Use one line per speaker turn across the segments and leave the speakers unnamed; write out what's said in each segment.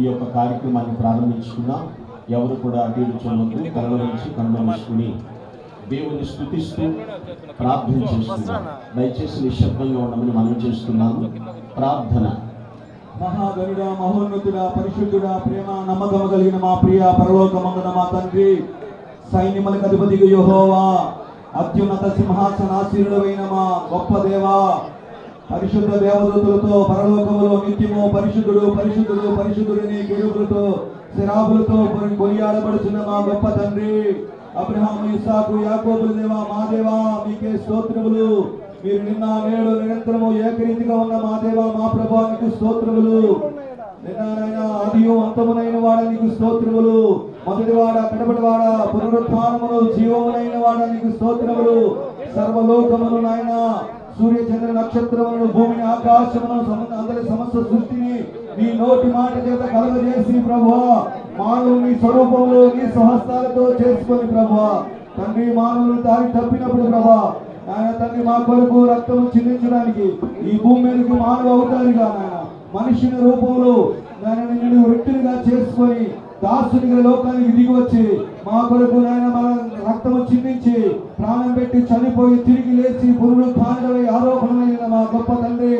ఈ యొక్క కార్యక్రమాన్ని ప్రారంభించుకున్నాం ఎవరు కూడా అటు చూడవద్దు కలవరించి కనుమరించుకుని దేవుని స్థుతిస్తూ ప్రార్థన చేస్తున్నాం దయచేసి నిశ్శబ్దంగా ఉండమని మనం చేస్తున్నాము. ప్రార్థన.
మహాగరుడ మహోన్నతుడ పరిశుద్ధుడ ప్రేమ నమ్మకము కలిగిన మా ప్రియ పరలోకమందున మా తండ్రి సైన్యములకు అధిపతిగా యెహోవా అత్యున్నత సింహాసనాశీరుడమైన మా గొప్ప దేవా పరిశుద్ధ దేవదూతులతో పరలోకములో నిత్యము పరిశుద్ధుడు పరిశుద్ధుడు పరిశుద్ధుడిని కెరువులతో శరాబులతో కొనియాడబడుచున్న మా గొప్ప తండ్రి అబ్రహాం ఇస్సాకు యాకోబుల దేవా మా దేవా మీకే స్తోత్రములు. మీరు నిన్న నేడు నిరంతరము ఏకరీతిగా ఉన్న మా దేవా మా ప్రభానికి స్తోత్రములు. నిన్న అదియు అంతమునైన వాడ నీకు స్తోత్రములు. మొదటివాడ కడపటివాడ పునరుత్నములు జీవమునైన వాడానికి స్తోత్రములు. సర్వలోకములు నాయన సూర్య చంద్ర నక్షత్రములను భూమిని ఆకాశమును అందరి సమస్త సృష్టిని నీ నోటి మాట చేత కలగజేసి ప్రభా. మానవుని నీ స్వరూపంలో నీ స్వహస్తాలతో చేసుకొని ప్రభా. తండ్రి మానవులు దారి తప్పినప్పుడు ప్రభా ఆయన తండ్రి మా కొరకు రక్తం చిందించడానికి ఈ భూమి మీదకి మానవ అవుతారుగా నాయన మనిషిని రూపంలో నాయన నిన్ను వ్యక్తులుగా చేసుకొని దాసునిగా లోకానికి దిగి వచ్చి మా కొరకు నాయన మన రక్తము చిందించి ప్రాణం పెట్టి చనిపోయి తిరిగి లేచి పురుడు తాండవై ఆరోపణమైన మా గొప్ప తండ్రి.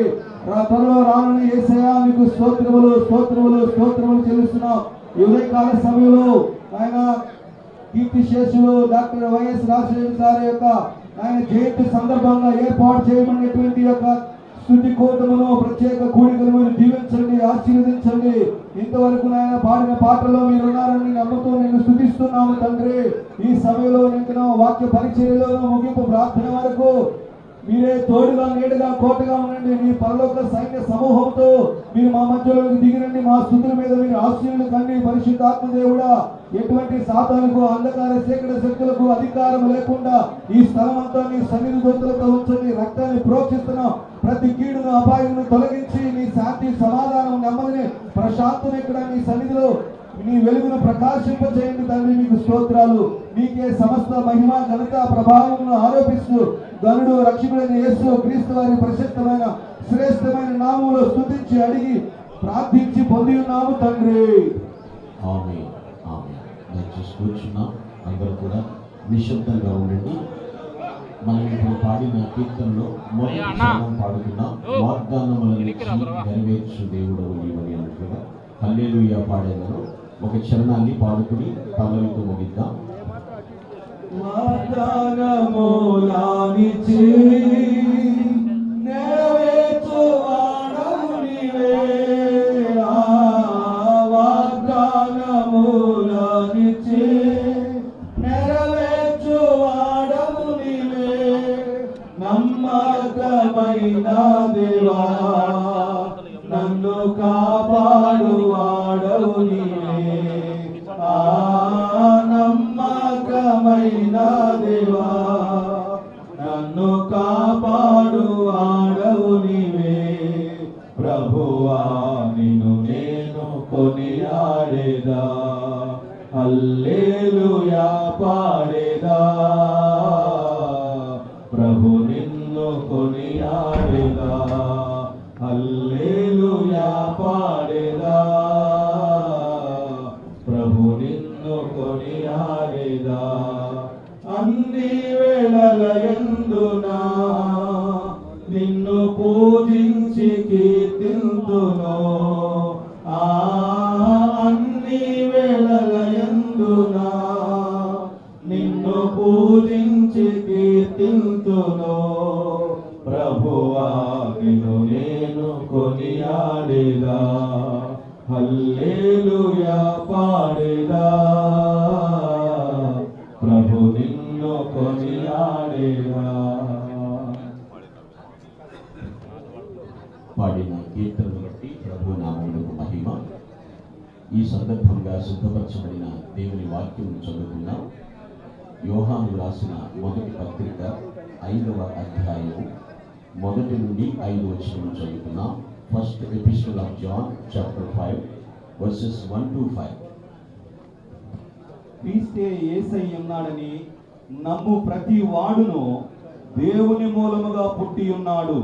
రా త్వరలో రానని ఏసయా మీకు స్తోత్రములు స్తోత్రములు స్తోత్రములు చెల్లిస్తున్నాం. ఈ ఉదయకాల సమయంలో ఆయన కీర్తి శేషులు డాక్టర్ వైఎస్ రాజశేఖర్ గారి యొక్క ఆయన జయంతి సందర్భంగా ఏర్పాటు చేయమనేటువంటి యొక్క స్థుతి కోటమును ప్రత్యేక కూడికను మీరు దీవించండి ఆశీర్వదించండి. ఇంతవరకు నాయన పాడిన పాటలో మీరు ఉన్నారని నమ్ముతూ నేను స్థుతిస్తున్నాను తండ్రి. ఈ సమయంలో నేను వాక్య పరిచర్యలో ముగింపు ప్రార్థన వరకు మీరే తోడుగా నీడగా కోటగా ఉండండి. మీ పరలోక సైన్య సమూహంతో మీరు మా మధ్యలోకి దిగినండి. మా స్థుతుల మీద మీరు ఆశ్చర్యులు కండి. పరిశుద్ధాత్మ దేవుడా ఎటువంటి సాతానుకు అంధకార శేఖర శక్తులకు అధికారం లేకుండా ఈ స్థలం అంతా నీ సన్నిధి దొత్తులతో ఉంచండి. రక్తాన్ని ప్రోక్షిస్తున్నాం ప్రతి కీడును అపాయం తొలగించి నీ శాంతి సమాధానం నెమ్మదిని ప్రశాంతం ఇక్కడ నీ సన్నిధిలో నీ వెలుగును ప్రకాశింపజేయండి తండ్రి మీకు స్తోత్రాలు. నీకే సమస్త మహిమ ఘనత ప్రభావమును ఆరోపిస్తూ గనుడు రక్షకుడైన యేసు క్రీస్తు వారి ప్రశస్తమైన శ్రేష్టమైన నామములో స్తుతించి అడిగి ప్రార్థించి పొంది ఉన్నాము తండ్రి.
ఆమె ఆమె దయచేసి కూర్చున్నాం అందరూ కూడా నిశ్శబ్దంగా ఉండండి. మనం ఇప్పుడు పాడిన కీర్తనలో మొదటి చరణం పాడుతున్నాం. వాగ్దానములను నెరవేర్చు దేవుడు నీవని అన్నట్లుగా హల్లెలూయా పాడేదను ఒక చరణాన్ని పాడుకుని పల్లవితో ముగిద్దాం.
వాగ్దానములానిచి నెరవేర్చువాడవు కొనియాడేదా హల్లెలూయా పాడేదా? ప్రభు నిన్ను కొనియాడేదా? అల్లేలుయా పాడేదా? ప్రభు నిన్ను కొనియాడేదా? అన్ని వేళల ఎందునా పాడేదా? ప్రభు నిన్ను కొనియాడేదా?
పాడిన కీర్తనను బట్టి ప్రభు నామములకు మహిమ. ఈ సందర్భంగా సిద్ధపరచబడిన దేవుని వాక్యం చదువుకున్నాం యోహాను రాసిన మొదటి పత్రిక ఐదవ అధ్యాయం మొదటి నుండి ఐదు వచ్చిన చదువుకున్నాం first episode of John chapter five verses one two five
క్రీస్తే ఏసై ఉన్నాడని నమ్ము ప్రతి వాడును దేవుని మూలముగా పుట్టి ఉన్నాడు.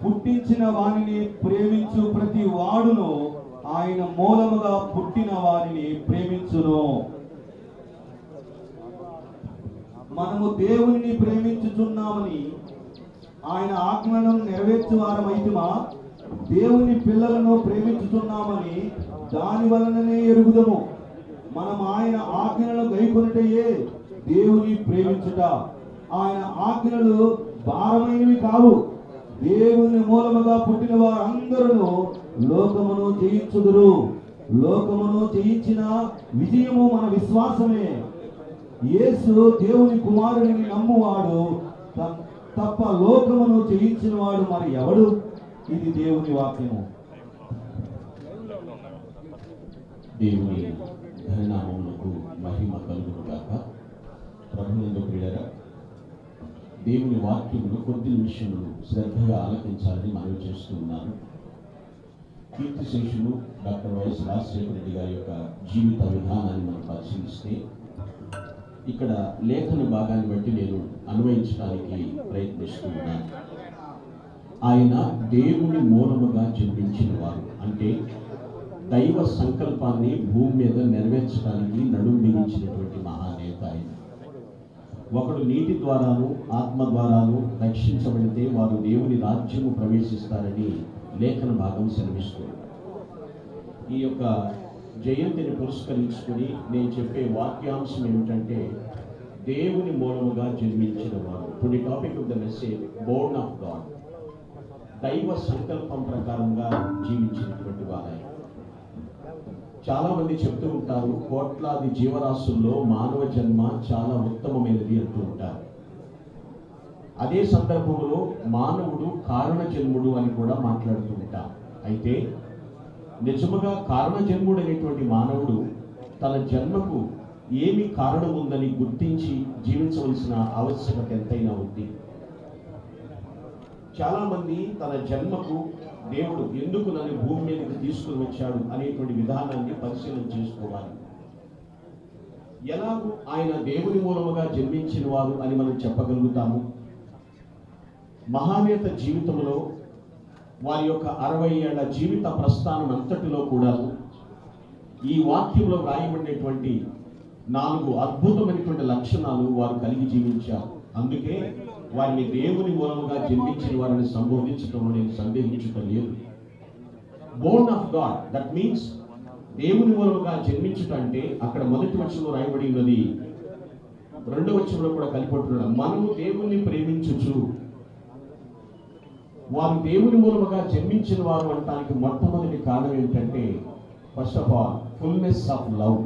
పుట్టించిన వారిని ప్రేమించు ప్రతి వాడును ఆయన మూలముగా పుట్టిన వారిని ప్రేమించును. మనము దేవుని ప్రేమించుచున్నామని ఆయన ఆజ్ఞలను నెరవేర్చు వారమైతుమా దేవుని పిల్లలను ప్రేమించుతున్నామని దాని వలననే ఎరుగుదము. మనం ఆయన ఆజ్ఞలను గైకొనటయే దేవుని ప్రేమించుట. ఆయన ఆజ్ఞలు భారమైనవి కావు. దేవుని మూలముగా పుట్టిన వారందరూ లోకమును జయించుదురు. లోకమును జయించిన విజయము మన విశ్వాసమే. యేసు దేవుని కుమారుని నమ్మువాడు. త- తప్ప లోకమును జయించిన వాడు మరి ఎవడు? ఇది దేవుని వాక్యము.
దేవుని దేవుని కొద్ది నిమిషములు శ్రద్ధగా ఆలకించాలని మనవి చేస్తున్నాను. కీర్తి శేషులు డాక్టర్ వైఎస్ రాజశేఖర రెడ్డి గారి యొక్క జీవిత విధానాన్ని మనం పరిశీలిస్తే ఇక్కడ లేఖన భాగాన్ని బట్టి నేను అన్వయించడానికి ప్రయత్నిస్తున్నాను. ఆయన దేవుని మూలముగా జన్మించిన వారు. అంటే దైవ సంకల్పాన్ని భూమి మీద నెరవేర్చడానికి నడుం బిగించినటువంటి మహానేత ఆయన. ఒకడు నీతి ద్వారాను ఆత్మ ద్వారాను రక్షించబడితే వారు దేవుని రాజ్యము ప్రవేశిస్తారని లేఖన భాగం శ్రమిస్తుంది ఈ యొక్క జయంతిని పురస్కరించుకొని నేను చెప్పే వాక్యాంశం ఏమిటంటే దేవుని మూలముగా జన్మించిన వారు. ఇప్పుడు topic of the message born of God దైవ సంకల్పం ప్రకారంగా జీవించినటువంటి వారాయి చాలా మంది చెప్తూ ఉంటారు కోట్లాది జీవరాశుల్లో మానవ జన్మ చాలా ఉత్తమమైనది అంటూ ఉంటారు. అదే సందర్భంలో మానవుడు కారణ జన్ముడు అని కూడా మాట్లాడుతూ ఉంటాం అయితే నిజముగా కారణ జన్ముడు అనేటువంటి మానవుడు తన జన్మకు ఏమి కారణం ఉందని గుర్తించి జీవించవలసిన ఆవశ్యకత ఎంతైనా ఉంది. చాలామంది తన జన్మకు దేవుడు ఎందుకు నన్ను భూమి మీదకి తీసుకుని వచ్చాడు అనేటువంటి విధానాన్ని పరిశీలన చేసుకోవాలి. ఎలాగూ ఆయన దేవుని మూలముగా జన్మించిన వారు అని మనం చెప్పగలుగుతాము. మహానేత జీవితంలో వారి యొక్క అరవై ఏళ్ళ జీవిత ప్రస్థానం అంతటిలో కూడా ఈ వాక్యంలో వ్రాయబడినటువంటి నాలుగు అద్భుతమైనటువంటి లక్షణాలు వారు కలిగి జీవించారు. అందుకే వారిని దేవుని మూలముగా జన్మించిన వారిని సంబోధించడంలో నేను సందేహించటం లేదు born of God that means దేవుని మూలముగా జన్మించుట అంటే అక్కడ మొదటి వచనంలో రాయబడి ఉన్నది. రెండో వచనంలో కూడా కలిపట్టున్నాడు మనము దేవుణ్ణి ప్రేమించుచు. వారు దేవుని మూలముగా జన్మించిన వారు అనటానికి మొట్టమొదటి కారణం ఏమిటంటే first of all fullness of love